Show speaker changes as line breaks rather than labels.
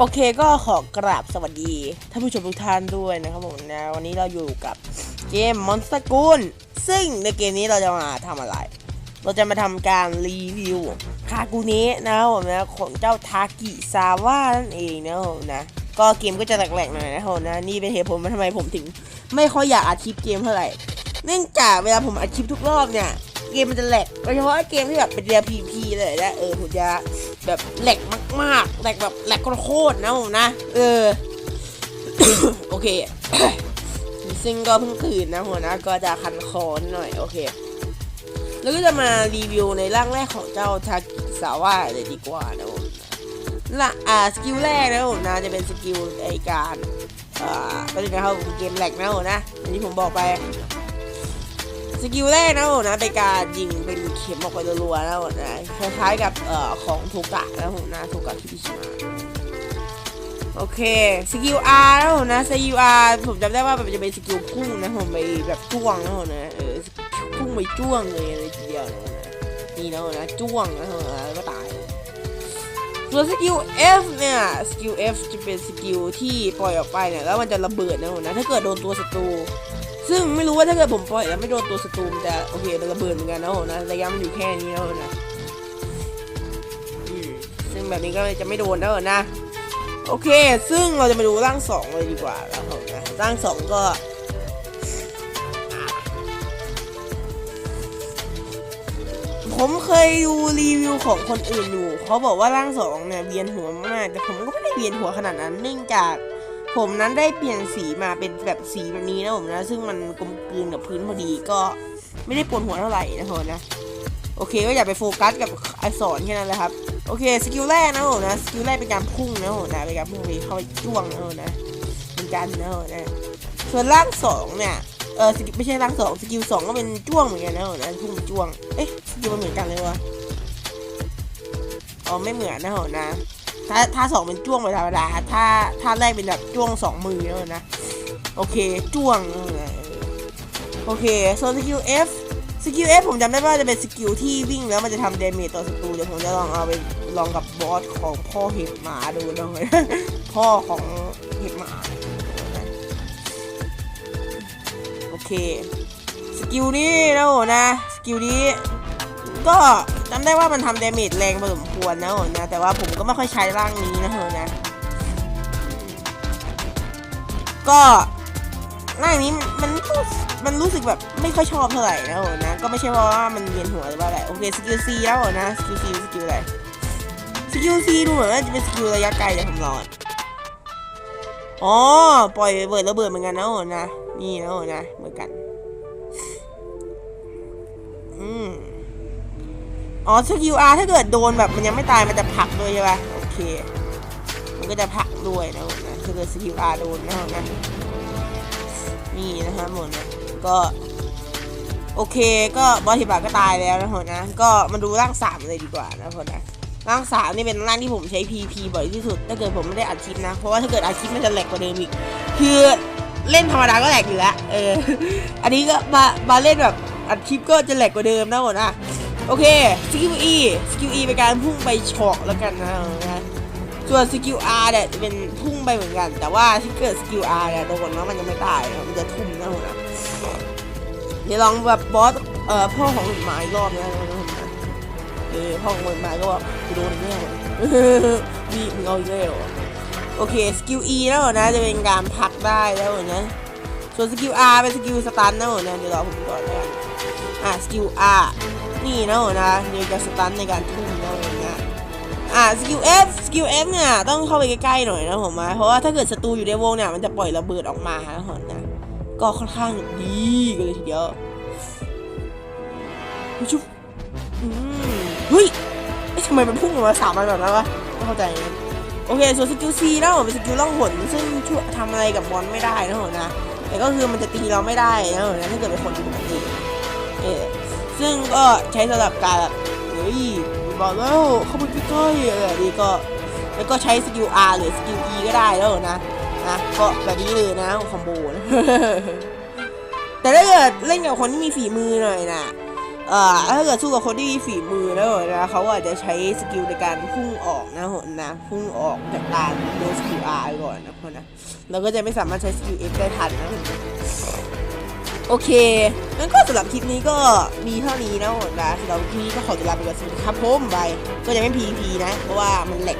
โอเคก็ขอกราบสวัสดีท่านผู้ชมทุกท่านด้วยนะครับผมนะวันนี้เราอยู่กับเกม Monster g o o n ซึ่งในเกมนี้เราจะมาทำอะไร เราจะมาทำการรีวิวคากูนะนะครับผมนะของเจ้าทากิซาว่านั่นเองนะครับผมนะก็เกมก็จะแหลกๆหน่อยนะครับผมนะนี่เป็นเหตุผลว่าทำไมผมถึง ไม่ค่อยอยากอัดคลิปเกมเท่าไหร่เนื่องจากเวลาผมอัดคลิปทุกรอบเนี่ยเกมมันจะแหลกโดยเฉพาะเกมที่แบบเป็นเรียพีพีเลยนะเออผมจะ แบบแหลกมากๆแหลกแบบแหลกโคตรนะผมนะ เออ โอเค ซึ่งก็เพิ่งตื่นนะหัวนะ ก็จะคันคอนหน่อย โอเค แล้วก็จะมารีวิวในร่างแรกของเจ้าทากิสาวะเลยดีกว่านะผมละอ่าสกิลแรกนะผมนะจะเป็นสกิลไอการอ่าก็เลยนะครับผมเกมแหลกนะผมนะอันนี้ผมบอกไป สกิลแรกนะผมนะเป็นการยิงเป็นเข็มออกไปรัวๆนะผมนะคล้ายๆกับเอ่อของโทกะนะผมนะโทกะคิบิชิมะโอเคสกิล R นะผมนะสกิล R ผมจำได้ว่ามันจะเป็นสกิลพุ่งนะผมไปแบบจ้วงนะผมนะเออพุ่งไปจ้วงเลยเลยทีเดียวนะนะนี่นะผมนะจ้วงนะผมนะแล้วก็ตายส่วนสกิล F เนี่ยสกิล F จะเป็นสกิลที่ปล่อยออกไปเนี่ยแล้วมันจะระเบิดนะผมนะถ้าเกิดโดนตัวศัตรู ซึ่งไม่รู้ว่าถ้าเกิดผมปล่อยแล้วไม่โดนตัวศัตรูมันจะโอเคระเบิดเหมือนกันนะโหนะระยะมันอยู่แค่นี้นะโหนะซึ่งแบบนี้ก็จะไม่โดนนะโหนะ โอเค ซึ่งเราจะมาดูร่างสองเลยดีกว่าแล้วผมนะร่างสองก็ผมเคยดูรีวิวของคนอื่นอยู่ เขาบอกว่าร่างสองเนี่ยเวียนหัวมาก แต่ผมก็ไม่ได้เวียนหัวขนาดนั้น เนื่องจาก ผมนั้นได้เปลี่ยนสีมาเป็นแบบสีแบบนี้นะผมนะ ซึ่งมันกลมกลืนกับพื้นพอดีก็ไม่ได้ปวดหัวเท่าไหร่นะผมนะโอเคก็อย่าไปโฟกัสกับอักษรแค่นั้นแหละครับโอเคสกิลแรกนะผมนะสกิลแรกเป็นการพุ่งนะผมนะเป็นการพุ่งไปเข้าไปจ้วงนะผมนะเป็นการนะผมนะส่วนร่างสองเนี่ยเออสกิลไม่ใช่ร่างสองสกิลสองก็เป็นจ้วงเหมือนกันนะผมนะพุ่งไปจ้วงเอ๊ะสกิลมันเหมือนกันเลยวะอ๋อไม่เหมือนนะผมนะ ถ้าถ้าสองเป็นจ้วงแบบธรรมดา ถ้าถ้าแรกเป็นแบบจ้วงสองมือแล้วนะ โอเค จ้วง โอเคส่วนสกิล F สกิล F ผมจำได้ว่าจะเป็นสกิลที่วิ่งแล้วมันจะทำเดเมจต่อศัตรูเดี๋ยวผมจะลองเอาไปลองกับบอสของพ่อเห็บหมาดูนะเว้ยพ่อของเห็บหมา โอเค สกิลนี้นะโหนะ สกิลนี้ก็ จำได้ว่ามันทำเดเมจแรงพอสมควรนะโหนะ แต่ว่าผมก็ไม่ค่อยใช้ร่างนี้นะโหนะ ก็ร่างนี้มันมันรู้สึกแบบไม่ค่อยชอบเท่าไหร่นะโหนะ ก็ไม่ใช่ว่ามันเวียนหัวหรือว่าอะไร โอเคสกิลซีแล้วโหนะสกิลซีสกิลอะไรสกิลซีดูเหมือนว่าจะเป็นสกิลระยะไกลแต่ผมรอดอ๋อปล่อยเบิดระเบิดเหมือนกันนะโหนะ นี่นะโหนะ เหมือนกัน อืม อ๋อสกิลอาร์ถ้าเกิดโดนแบบมันยังไม่ตายมันจะผักด้วยใช่ปะโอเค มันก็จะผักด้วยนะนะถ้าเกิดสกิลอาร์โดนนะผมนะนี่นะครับผมนะก็ โอเคก็บอสฮิบะก็ตายแล้วนะผมนะก็มาดูร่างสามเลยดีกว่านะผมนะร่างสามนี่เป็นร่างที่ผมใช้ PP บ่อยที่สุด ถ้าเกิดผมไม่ได้อัดคลิปนะ เพราะว่าถ้าเกิดอัดคลิปมันจะแหลกกว่าเดิมอีก คือเล่นธรรมดาก็แหลกอยู่แล้ว เออ อันนี้ก็มา มาเล่นแบบอัดคลิปก็จะแหลกกว่าเดิมนะผมนะ โอเคสกิล E สกิล E เป็นการพุ่งไปเฉาะแล้วกันนะนะส่วนสกิล R เนี่ยจะเป็นพุ่งไปเหมือนกัน แต่ว่าถ้าเกิดสกิล R เนี่ยโดนแล้วมันยังไม่ตายมันจะทุ่มนะผมนะเดี๋ยวลองแบบบอสเอ่อพ่อของหมหมาอีกรอบนะนะผมนะเออพ่อของหมหมาก็บอกกูโดนอีกแล้ววีมึงเอาอีกแล้วโอเคสกิล E แล้วนะจะเป็นการพักได้แล้วนะส่วนสกิล R เป็นสกิลสตันนะผมนะเดี๋ยวรอผมก่อนนะอะสกิล R นี่นะโหนะเดี๋ยวจะสตันในการทุ่มนะโหนะอ่าสกิล F สกิล F เนี่ยต้องเข้าไปใกล้ๆหน่อยนะผมนะเพราะว่าถ้าเกิดศัตรูอยู่ในวงเนี่ยมันจะปล่อยระเบิดออกมานะโหนะก็ค่อนข้างดีกันเลยทีเดียวเฮ้ยชุบอืมเฮ้ยทำไมมันพุ่งออกมาสามอันแบบนั้นวะไม่เข้าใจนะโอเคส่วนสกิล C นะผมเป็นสกิลล่องหนซึ่งช่วยทำอะไรกับบอลไม่ได้นะโหนะแต่ก็คือมันจะตีเราไม่ได้นะโหนะถ้าเกิดเป็นคนปกติ ซึ่งก็ใช้สำหรับการแบบเฮ้ยบอกแล้วเข้าไปใกล้ๆอะไรนี้ก็แล้วก็ใช้สกิล R หรือสกิล E ก็ได้แล้วนะนะก็แบบนี้เลยนะคอมโบนะแต่ถ้าเกิดเล่นกับคนที่มีฝีมือหน่อยนะเอ่อถ้าเกิดสู้กับคนที่มีฝีมือแล้วนะเขาอาจจะใช้สกิลในการพุ่งออกนะหนนะพุ่งออกจากการโดนสกิลอาร์ก่อนนะเพราะนะเราก็จะไม่สามารถใช้สกิลเอ็กได้ทันนะ โอเคงั้นก็สำหรับคลิปนี้ก็มีเท่านี้นะหนนะสำหรับคลิปนี้ก็ขอตัวลาไปก่อนสวัสดีครับผมบายก็จะไม่ PVP นะ เพราะว่ามันแหลก